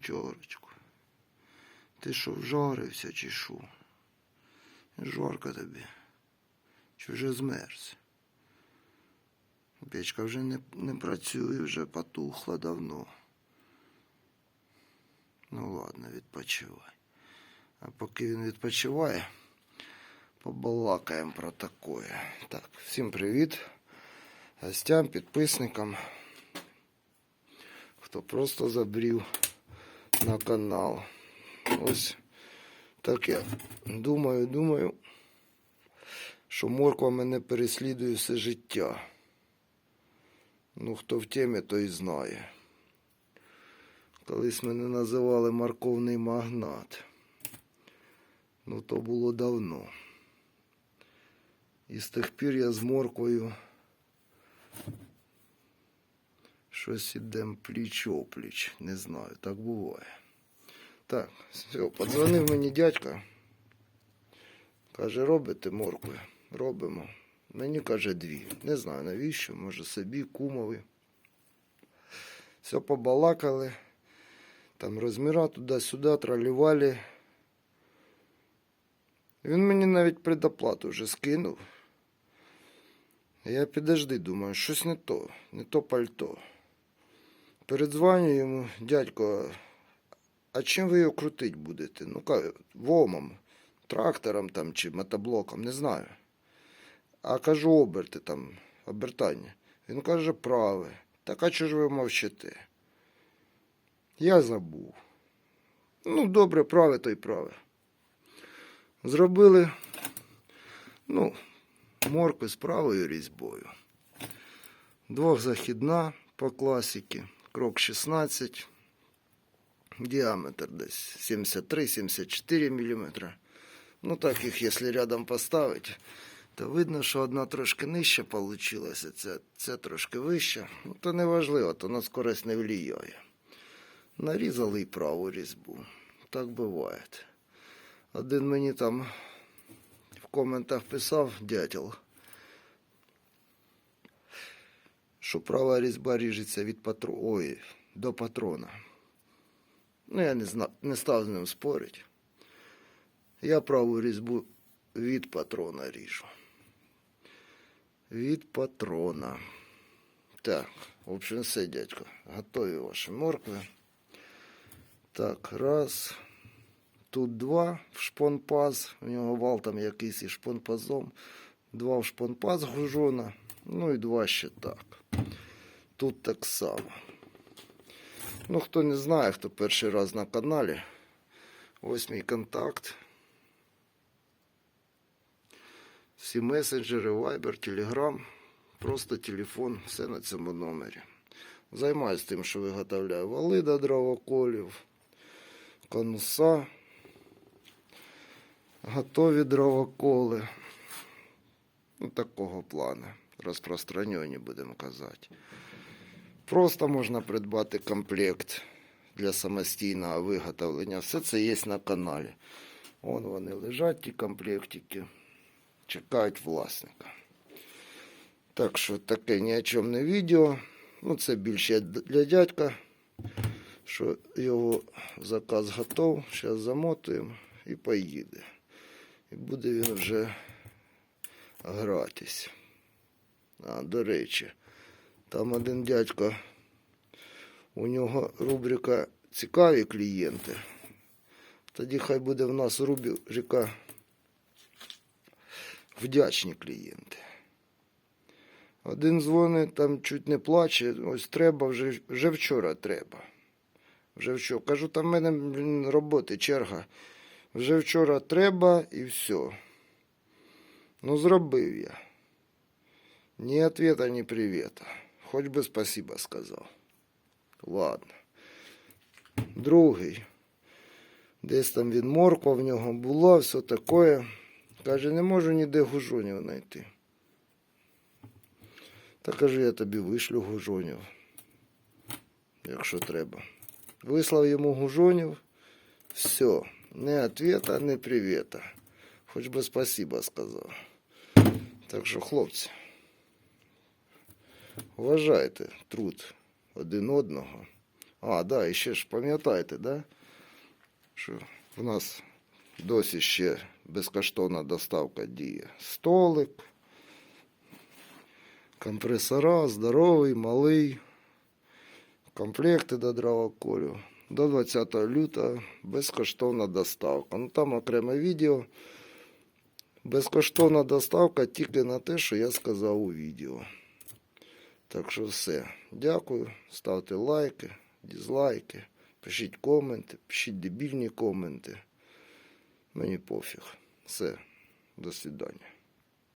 Вівчарочку. Ти що, вжарився чи що? Жарко тобі. Чи вже змерз? Печка вже не, не працює, вже потухла давно. Ну ладно, відпочивай. А поки він відпочиває, побалакаємо про таке. Так, всім привіт. Гостям, підписникам. Хто просто забрів на канал. Ось так я думаю, думаю, що морква мене переслідує все життя. Ну, хто в темі, той знає. Колись мене називали морковний магнат. Ну, то було давно. І з тих пір я з морквою щось ідем пліч опліч. Не знаю, так буває. Так, все, подзвонив мені дядька. Каже, робите моркви? Робимо. Мені каже дві. Не знаю навіщо, може собі, кумові. Все побалакали. Там розміра туди-сюди, тролювали. Він мені навіть предоплату вже скинув. Я підожди, думаю, щось не то, не то пальто. Передзвоню йому, дядько, а чим ви його крутить будете? Ну, вомом, трактором там чи мотоблоком, не знаю. А кажу оберти там, обертання. Він каже, праве. Так а чого ж ви мовчите? Я забув. Ну, добре, праве, то й праве. Зробили, ну, моркви з правою різьбою. Двохзахідна по класіки, крок 16, діаметр десь 73-74 мм. Ну так їх, якщо рядом поставити, то видно, що одна трошки нижча вийшла, це, це трошки вища. Ну, то не важливо, то на скорость не влияє. Нарізали і праву різьбу. Так буває. Один мені там в коментах писав дятел, що права різьба ріжеться від патро... Ой, до патрона. Ну, я не, зна... не став з ним спорити. Я праву різьбу від патрона ріжу. Від патрона. Так, в общем, все, дядько. Готові ваші моркви. Так, раз. Тут два в шпонпаз. У нього вал там якийсь із шпонпазом. Два в шпонпаз гужона. Ну і два ще так. Тут так само. Ну, хто не знає, хто перший раз на каналі. Ось мій контакт. Всі месенджери, Viber, Telegram, просто телефон, все на цьому номері. Займаюсь тим, що виготовляю вали до дровоколів, конуса, готові дровоколи. Ну, такого плану. Розпространені, будемо казати. Просто можна придбати комплект для самостійного виготовлення. Все це є на каналі. Вон вони лежать, ті комплектики чекають власника. Так що таке ні о чому не відео. Ну, це більше для дядька, що його заказ готов. Зараз замотуємо і поїде. І буде він вже гратись. А, до речі, там один дядько, у нього рубрика Цікаві клієнти. Тоді хай буде в нас рубрика вдячні клієнти. Один дзвонить, там чуть не плаче, ось треба, вже, вже вчора треба. Вже вчора. Кажу, там в мене роботи, черга. Вже вчора треба і все. Ну, зробив я. Ні ответа, ні привіта. Хоч би спасибо сказав. Ладно. Другий. Десь там від морква в нього була, все таке. Каже, не можу ніде гужонів знайти. Та каже, я тобі вишлю гужонів, якщо треба. Вислав йому гужонів, все, не ответа, не привіта. Хоч би спасибо сказав. Так що, хлопці, вважайте труд один одного. А, да, і ще ж пам'ятаєте, да? що в нас досі ще безкоштовна доставка діє. Столик, компресора, здоровий, малий, комплекти до дровоколю. До 20 лютого безкоштовна доставка. Ну там окреме відео. Безкоштовна доставка тільки на те, що я сказав у відео. Так що все. Дякую. Ставте лайки, дізлайки, пишіть коменти, пишіть дебільні коменти. Мені пофіг. Все. До свидання.